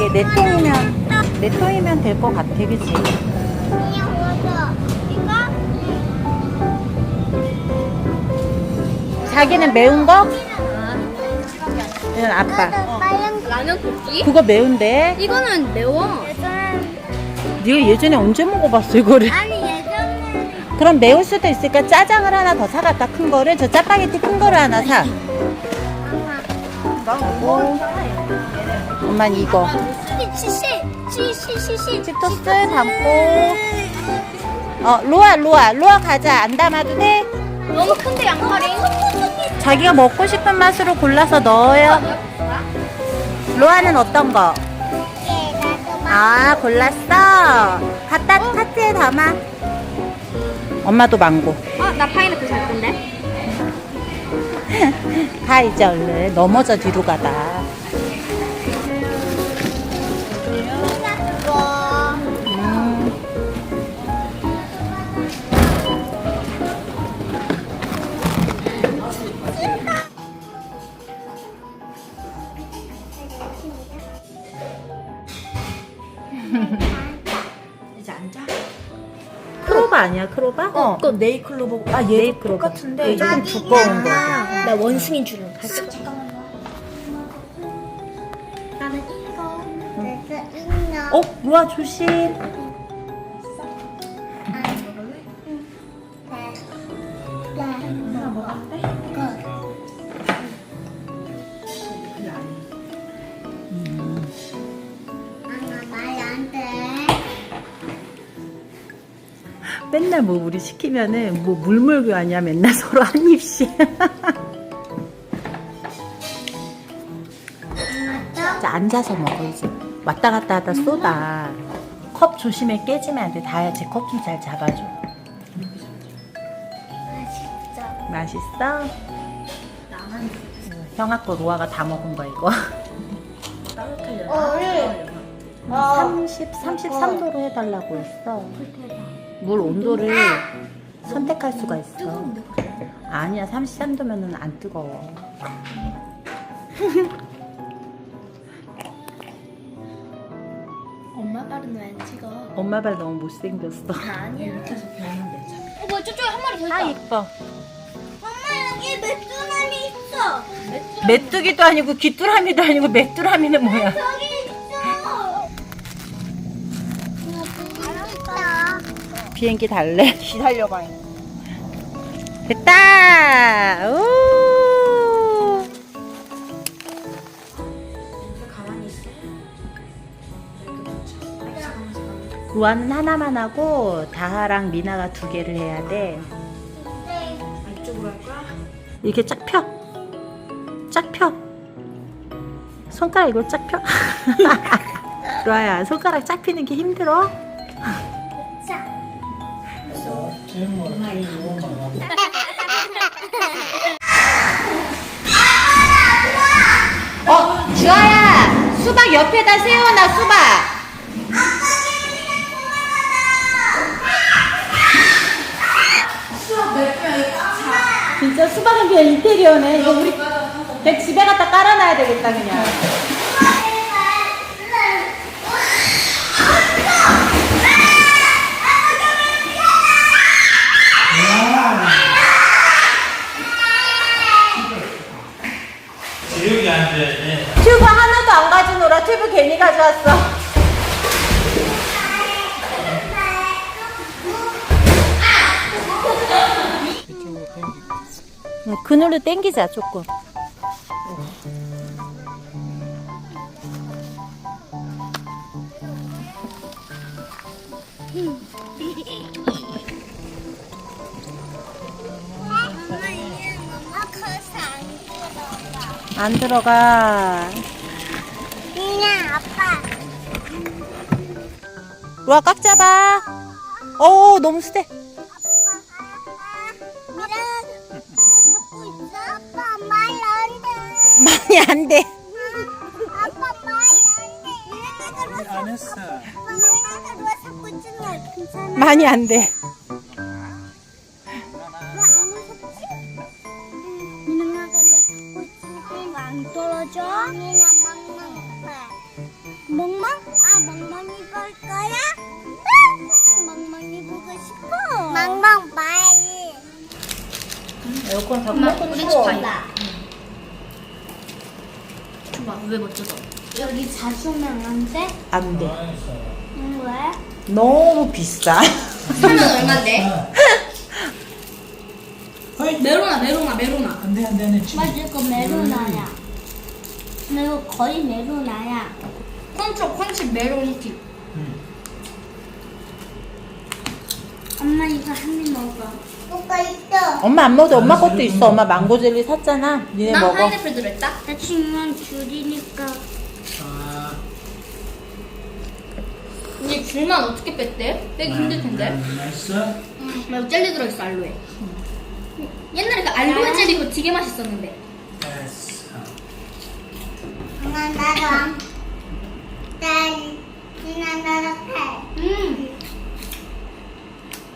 이게 네 통이면 네 통이면 될 것 같아, 그치? 먹어. 자기는 매운 거? 이건 아빠. 라면 볶기? 그거 매운데? 이거는 매워. 네가 예전에 언제 먹어봤어 이거를? 아니 예전에 그럼 매울 수도 있으니까 짜장을 하나 더 사갈까 큰 거를 저 짜파게티 큰 거를 하나 사. 오. 엄만 이거 치토스 담고. 어 로아 로아 로아 과자 안 담아도 돼? 너무 큰데 양파리? 자기가 먹고 싶은 맛으로 골라서 넣어요. 로아는 어떤 거? 아 골랐어. 갖다 카트에 담아. 엄마도 망고. 어, 나 파인애플 살 건데. 가 이제 얼른 넘어져 뒤로 가다. 이제 앉아. 크로바 아니야 크로바? 어, 그 네이클로버. 아, 얘도 네이클로버. 똑같은데. 얘 조금 두꺼운 거. 나 원숭이인 줄 알았어. 나는 이거 그래서 있나 어 로아 조심. 맨날 뭐 우리 시키면은 뭐 물물교 아니야? 맨날 서로 한 입씩. 자 앉아서 먹어 이제. 왔다 갔다 하다 쏟아. 컵 조심해 깨지면 안 돼. 다야 제 컵 좀 잘 잡아줘. 맛있어? 형아 거 로아가 다 먹은 거 이거. 30, 33도로 해달라고 했어 물 온도를 선택할 수가 있어. 아니야 33도면은 안 뜨거워. 엄마 발은 왜 안 찍어? 엄마 발 너무 못생겼어. 아니야. 어, 뭐야, 저쪽에 한 마리 더 있다. 아 이뻐. 엄마 여기 맥주남이 있어. 메뚜기도 아니고 귀뚜라미도 아니고 메뚜라미는 뭐야? 저기 비행기 달래 기다려봐. 됐다 있어. 루아는 하나만 하고 다하랑 미나가 두 개를 해야 돼 거야? 이렇게 쫙 펴. 쫙 펴. 손가락 이걸 쫙 펴. 루아야, 손가락 쫙 피는 게 힘들어? 어, 주아야, 수박 옆에다 세워놔, 수박. 진짜 수박은 그냥 인테리어네. 이거 우리 그냥 집에 갖다 깔아놔야 되겠다, 그냥. 여기 앉아야지. 튜브 하나도 안 가져오라. 괜히 가져왔어. 응, 그늘로 당기자, 조금. 안 들어가. 그냥 루아 꽉 잡아. 어 너무 세대. 미라 너 잡고 있어? 아빠 말 안 돼. 많이 안 돼. 아빠 말안 돼. 미라가 너안 했어. 미라가 너 잡고 있잖아. 괜찮아. 많이 안 돼. 너안 무섭지? 미나가 너 잡고 있으니까 이거 안 떨어져? 엄마, 가야. 줘봐, 왜못 뜯어? 여기 자수면 안 돼? 안 돼. 응, 왜? 너무 비싸. 얼만데? 허이. 메로나, 메로나, 메로나. 안 돼 안 돼 안돼. 맞아, 이거 메로나야. 이거 거의 메로나야. 콘트로 콘칩 메로니티. 엄마 이거 한 입 먹어. 뭐가 있어? 엄마 안 먹어도 엄마 것도 있어. 엄마 망고 젤리 샀잖아. 니네 난 먹어. 파인애플 들어있다? 나 지금 줄이니까. 아. 이게 줄만 어떻게 뺐대? 빼기 힘들 텐데. 맛있어? 말고 젤리 들어있어, 알로에. 옛날에 그 알로에 젤리 그거 되게 맛있었는데. 됐어. 엄마 나랑. 난 지난 나랑 해. 음.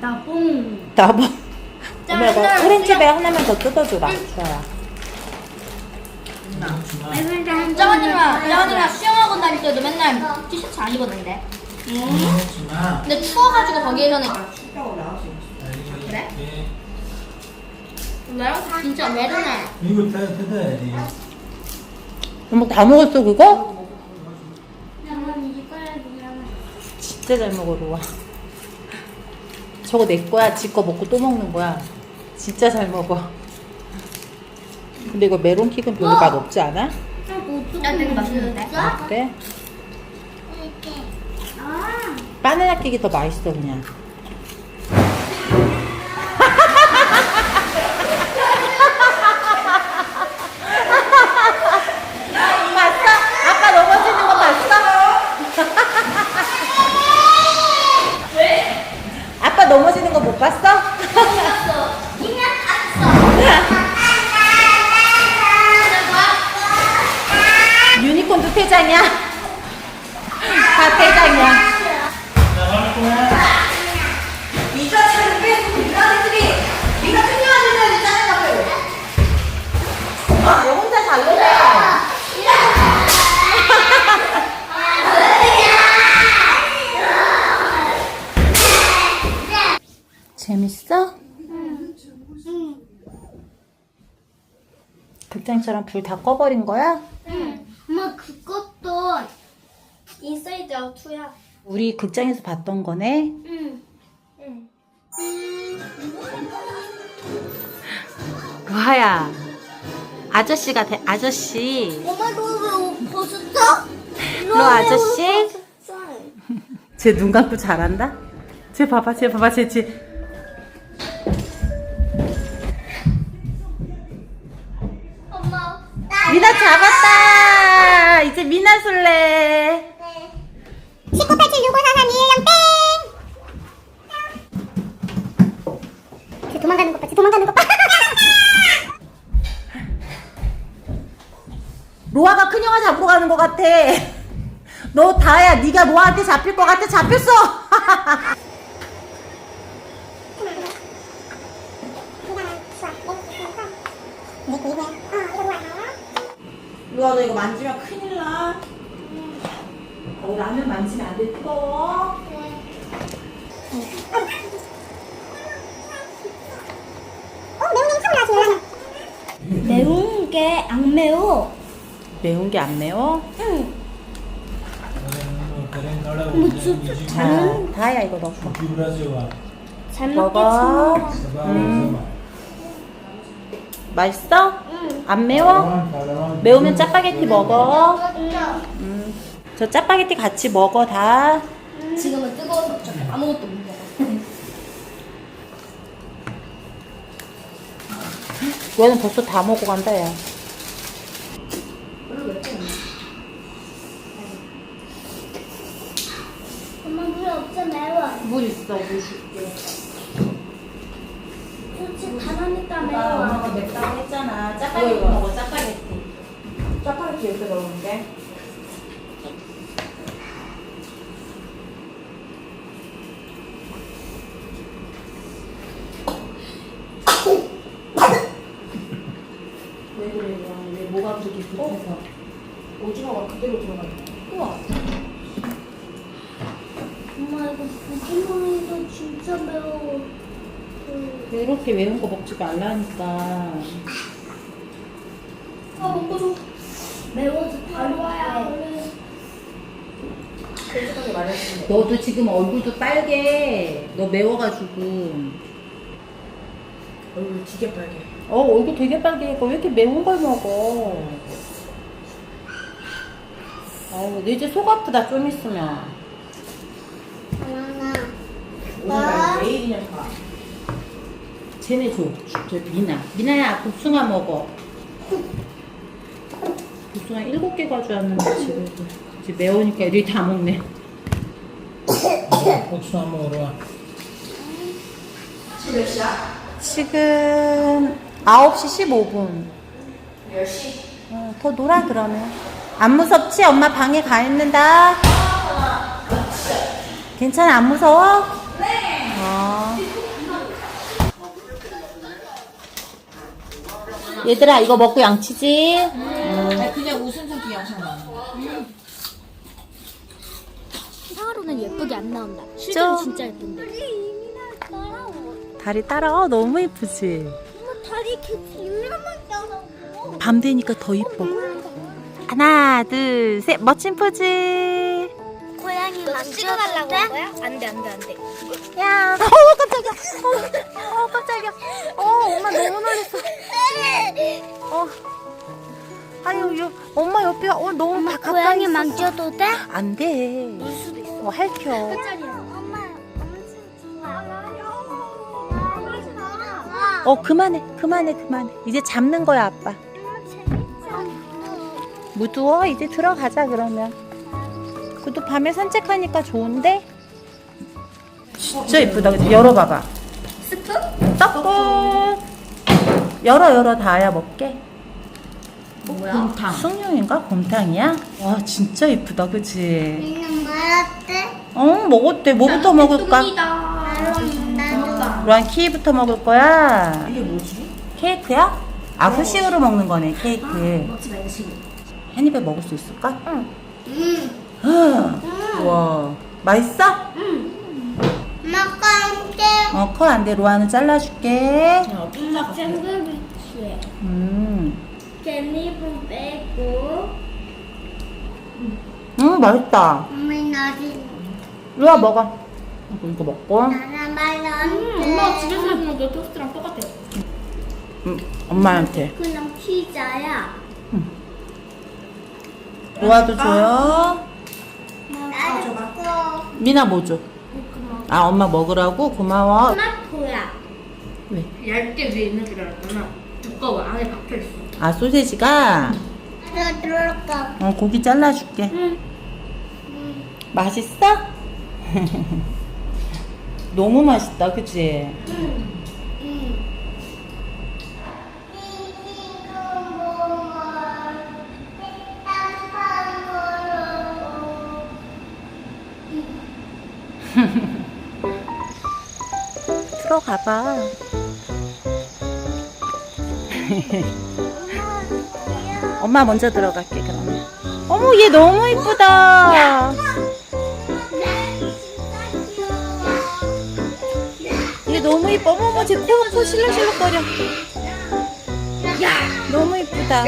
나봉. 자, 엄마 이거 하나, 오렌지 그냥- 배 하나만 더 뜯어주라. 좋아요. 주마. 짜언니랑, 짜언니랑 수영학원 다닐 때도 맨날 티셔츠 안 입었는데. 주마. 근데 추워가지고 거기에서는 그래? 나랑 진짜 메로나. 이거 다 뜯어야지. 엄마 다 먹었어 그거? 진짜 잘 먹어 로아. 저거 내 거야. 지 거 먹고 또 먹는 거야. 진짜 잘 먹어. 근데 이거 메론 킥은 별로 맛 없지 않아? 되게 맛있는데. 아, 그래? 이렇게. 아. 바나나 킥이 더 맛있어 그냥. 넘어지는 거 못 봤어? 유니콘도 퇴장이야? 다 퇴장이야. 나갈 거야. 이거 차를 빼고 이가들이 네가 큰일하는 짜증나고 극장처럼 불 다 꺼버린 거야? 엄마 그것도. 인사이드 아웃 2야. 우리 극장에서 봤던 거네? 응. 로하야 아저씨가 돼 아저씨 엄마 너왜 벗었어? 로 아저씨 쟤 눈 감고 잘한다 쟤 봐봐 쟤 봐봐 쟤 쟤 너 다야 네가 로아한테 잡힐 것 같아? 잡혔어! 로아 너 이거 만지면 큰일 나. 어, 라면 만지면 안 돼. 뜨거워. 매운 게 안 매워. 매운 게 안 매워? 자, 다야 이거 넣고 잘 먹어. 음. 맛있어? 안 매워? 매우면 짜파게티 먹어. 음. 저 짜파게티 같이 먹어 다. 지금은 뜨거워서 어차피 아무것도 못 먹어. 얘는 벌써 다 먹고 간다 야. 엄마 물 없어 매워. 물 있어 물 줄게. 솔직히 나 매워. 엄마가 맵다고 했잖아. 짜파게티 먹어 짜파게티. 짜파게티 여기다 넣었는데. 왜 그래 요? 왜 뭐가 그렇게 급해서? 오징어가 그대로 들어가 있네. 우와. 엄마 이렇게 매운 거 먹지 말라니까. 아 먹고 줘. 매워서 바로 와야 얼른. 솔직하게 말했는데. 너도 지금 얼굴도 빨개. 너 매워가지고. 얼굴 되게 빨개. 어 얼굴 되게 빨개. 너왜 이렇게 매운 걸 먹어? 어우 너 이제 속 아프다 좀 있으면. 하나. 오늘 말 내일이냐 봐. 쟤네 줘. 저 미나. 미나야 복숭아 먹어. 복숭아 일곱 개 가져왔는데 지금 이제 매우니까 애들이 다 먹네. 고추 한 먹으러 와. 지금 몇 시야? 지금 9시 15분. 10시. 어, 더 놀아 그러면. 안 무섭지? 엄마 방에 가 있는다. 괜찮아? 안 무서워? 네. 어. 얘들아 이거 먹고 양치지? 아니 그냥 웃음소리 영상 나는 거. 상하로는 예쁘게 안 나온다. 실제로 저- 진짜 예쁜데. 다리 따라. 어, 너무? 엄마 다리 이렇게 이민아만 따라와. 밤 되니까 더 이뻐. 하나, 둘, 셋. 멋진 포즈. 만져도 찍어달라고 돼? 한 거야? 안 돼, 안 돼, 안 돼. 야. 어, 깜짝이야. 어, 어, 깜짝이야. 어, 엄마 너무 놀랐어. 어. 아유, 요, 엄마 옆에, 어, 너무 막 가까이 고양이. 만져도 돼? 안 돼. 울 수도 있어. 어, 핥혀. 엄마 마. 어, 그만해. 그만해, 그만해. 이제 잡는 거야, 아빠. 엄마 재밌잖아. 무두워. 이제 들어가자, 그러면. 그것도 밤에 산책하니까 좋은데? 진짜 이쁘다. 그치? 열어봐봐. 스프? 떡국. 열어, 열어. 다야 먹게. 뭐야? 곰탕. 숭늉인가? 곰탕이야? 와, 진짜 이쁘다. 그치? 이는 뭐였대? 어, 먹었대. 뭐부터 먹을까? 나도. 루안 키부터 먹을 거야? 이게 뭐지? 케이크야? 아, 후식으로 먹는 거네, 케이크. 먹지 말고 지금. 한 입에 먹을 수 있을까? 응. 응. 와, 맛있어? 어, 커안 돼. 로아는 잘라줄게. 그냥 핀자가 샌드위치에 음. 깻잎은 빼고 음, 맛있다. 엄마 나도. 로아 먹어. 이거, 이거 먹고. 나나 말안 돼. 엄마가 집에서 먹는 너 토스트랑 똑같아. 음, 엄마한테. 그냥 피자야. 로아도 줘요. 나도 먹고. 미나 뭐 줘? 아, 엄마 먹으라고? 고마워. 토마토야. 왜? 얇게 위에 있는 줄 알았잖아. 두꺼워. 안에 박혀 있어. 아, 소세지가? 나도 들어올까. 어, 고기 잘라줄게. 응. 맛있어? 너무 맛있다, 그치? 응. 들어가봐. 엄마 먼저 들어갈게, 그러면. 어머, 얘 너무 이쁘다. 얘 너무 이뻐. 어머, 어머, 쟤 코, 코 실룩실룩거려. 너무 이쁘다.